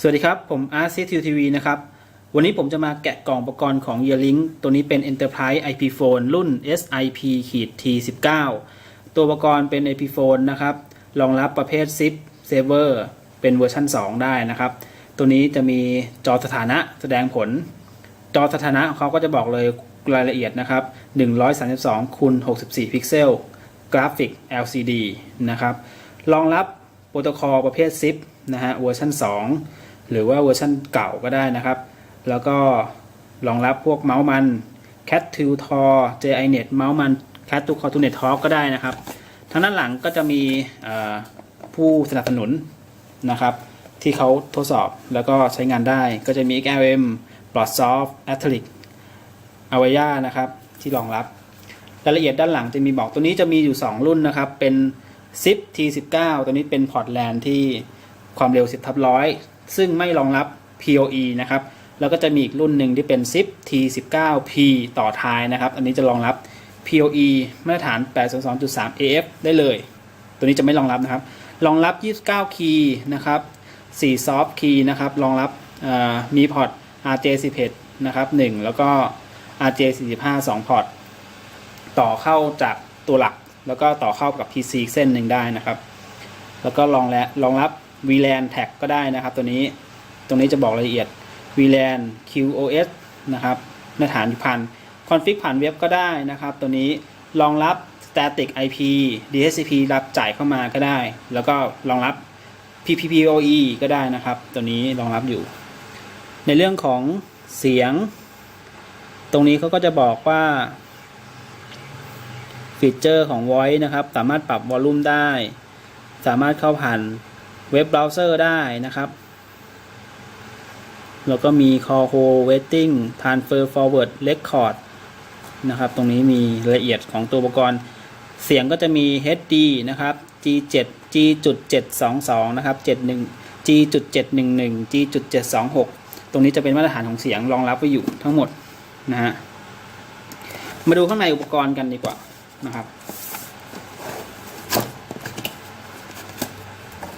สวัสดีครับ ผมอาร์ซีทีทีวีนะครับ วันนี้ผมจะมาแกะกล่องอุปกรณ์ของ Yearlink ตัวนี้เป็น Enterprise IP Phone รุ่น SIP T19 ตัวอุปกรณ์เป็น IP Phone นะครับ รองรับประเภท SIP Saver เป็นเวอร์ชัน2 ได้นะครับ ตัวนี้จะมีจอสถานะแสดงผล จอสถานะเขาก็จะบอกเลยรายละเอียดนะครับ 132คูณ64 พิกเซล กราฟิก LCD นะครับ รองรับโปรโตคอลประเภท ZIP นะฮะ เวอร์ชัน2 หรือว่าเวอร์ชันเก่าก็ได้นะครับ แล้วก็รองรับพวกเมาส์มัน Cat 2 Tor JINet เมาส์มัน Cat 2 Core 2 Net Talk ก็ได้นะครับ ทางด้านหลังก็จะมีผู้สนับสนุนนะครับ ที่เขาทดสอบแล้วก็ใช้งานได้ก็จะมี XLM Broadsoft a t l i c a v a y a นะครับ ที่รองรับ รายละเอียดด้านหลังจะมีบอกตัวนี้จะมีอยู่ 2 รุ่นนะครับ เป็น ZIP T19 ตัวนี้เป็นพอร์ตแลนที่ความเร็ว 10ทับร้อย ซึ่งไม่รองรับ PoE นะครับ แล้วก็จะมีอีกรุ่นหนึ่งที่เป็น ZIP T19P ต่อท้ายนะครับ อันนี้จะรองรับ PoE มาตรฐาน 802.3 AF ได้เลย ตัวนี้จะไม่รองรับนะครับ รองรับ 29 คีย์นะครับ4 soft key นะครับ รองรับมีพอร์ต RJ11 นะครับ 1 แล้วก็ RJ45 2 พอร์ต ต่อเข้าจากตัวหลัก แล้วก็ต่อเข้ากับ PC อีกเส้นหนึ่งได้นะครับ แล้วก็รองและรองรับ VLAN tag ก็ได้นะครับ ตัวนี้ตรงนี้จะบอกรายละเอียด VLAN QoS นะครับมาตรฐานผ่านคอนฟิกผ่านเว็บก็ได้นะครับ ตัวนี้รองรับ static IP DHCP รับจ่ายเข้ามาก็ได้ แล้วก็รองรับ PPPoE ก็ได้นะครับ ตัวนี้รองรับอยู่ ในเรื่องของเสียง ตรงนี้เขาก็จะบอกว่าฟีเจอร์ของ Voice นะครับ สามารถปรับวอลลุ่มได้ สามารถเข้าผ่าน เว็บเบราว์เซอร์ได้นะครับ แล้วก็มี Call Hold Waiting Transfer Forward Record นะครับ ตรงนี้มีรายละเอียดของตัวอุปกรณ์ เสียงก็จะมี HD นะครับ G7 G.722 นะครับ 71 G.711 G.726 ตรงนี้จะเป็นมาตรฐานของเสียงรองรับไว้อยู่ทั้งหมดนะฮะ มาดูข้างในอุปกรณ์กันดีกว่านะครับ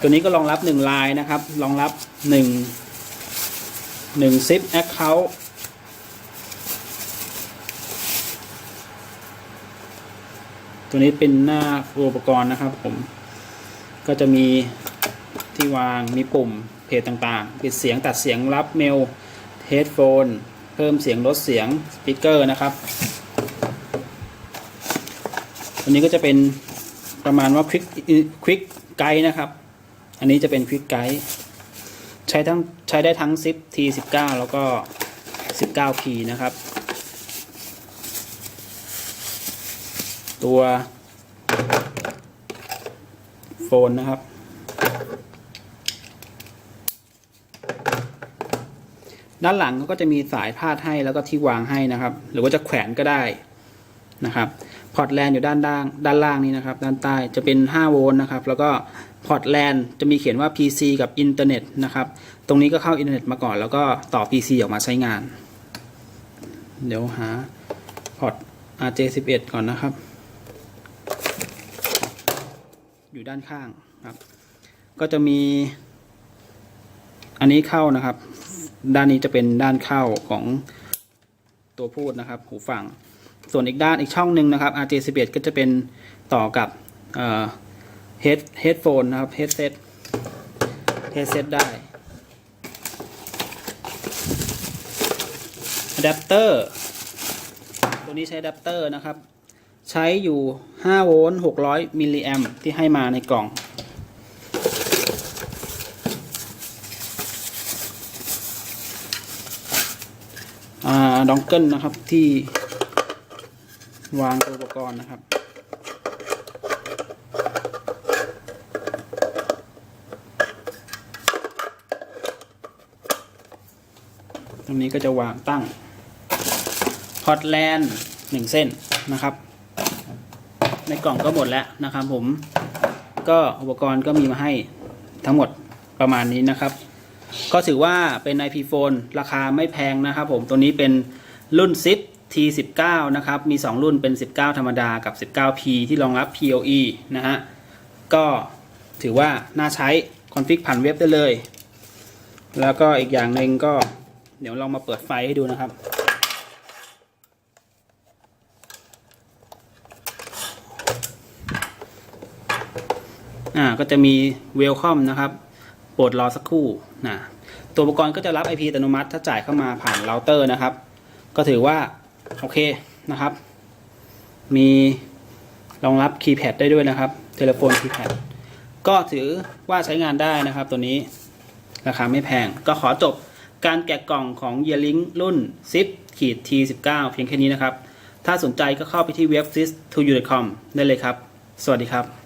ตัวนี้ก็รองรับ1ลายนะครับรองรับ1 1 zip account ตัวนี้เป็นหน้าอุปกรณ์นะครับผม ก็จะมีที่วางมีปุ่มเพจต่างๆ ปิดเสียงตัดเสียงรับเมลเฮดโฟน เพิ่มเสียงลดเสียงสปีกเกอร์นะครับอันนี้ก็จะเป็นประมาณว่าควิกควิกไกด์นะครับ อันนี้จะเป็นควิกไกด์ใช้ทั้งใช้ได้ทั้งซิป T19 แล้วก็ 19คีย์นะครับ ตัวโฟนนะครับ ด้านหลังก็จะมีสายพาดให้แล้วก็ที่วางให้นะครับ หรือว่าจะแขวนก็ได้นะครับ พอร์ตแลนอยู่ด้านล่างด้านล่างนี้นะครับ ด้านใต้จะเป็น 5 โวลต์นะครับ แล้วก็พอร์ตแลนจะมีเขียนว่า PC กับอินเทอร์เน็ตนะครับ ตรงนี้ก็เข้าอินเทอร์เน็ตมาก่อน แล้วก็ต่อ PC ออกมาใช้งาน เดี๋ยวหาพอร์ต RJ11 ก่อนนะครับ อยู่ด้านข้างครับ ก็จะมี อันนี้เข้านะครับ ด้านนี้จะเป็นด้านเข้าของตัวพูดนะครับ หูฟัง ส่วนอีกด้านอีกช่องหนึ่งนะครับ RJ11 ก็จะเป็นต่อกับเอ่อ head headphone นะครับ headset headset ได้อะแดปเตอร์ตัวนี้ใช้อะแดปเตอร์นะครับ ใช้อยู่ 5 โวลต์ 600 มิลลิแอมที่ให้มาในกล่องอดองเกิลนะครับที่ วางตัวอุปกรณ์นะครับ ตรงนี้ก็จะวางตั้งพอตแลนด์หนึ่งเส้นนะครับ ในกล่องก็หมดแล้วนะครับผม ก็อุปกรณ์ก็มีมาให้ทั้งหมดประมาณนี้นะครับ ก็ถือว่าเป็น IP phone ราคาไม่แพงนะครับผม ตัวนี้เป็นรุ่น ZIP T19 นะครับ มี 2 รุ่นเป็น 19 ธรรมดากับ 19P ที่รองรับ PoE นะฮะ ก็ถือว่าน่าใช้คอนฟิกผ่านเว็บได้เลย แล้วก็อีกอย่างหนึ่งก็เดี๋ยวลองมาเปิดไฟให้ดูนะครับ อ่า ก็จะมี Welcome นะครับโปรดรอสักครู่นะตัวอุปกรณ์ก็จะรับ IP อัตโนมัติถ้าจ่ายเข้ามาผ่านเราเตอร์นะครับ ก็ถือว่า โอเคนะครับ มีรองรับคีย์แพดได้ด้วยนะครับ เทเลโฟนคีย์แพดก็ถือว่าใช้งานได้นะครับตัวนี้ราคาไม่แพง ก็ขอจบการแกะกล่องของ y e a r l i n k รุ่น 10ขีด T19 เพียงแค่นี้นะครับ ถ้าสนใจก็เข้าไปที่เว็บ sis2u.com ได้เลยครับ สวัสดีครับ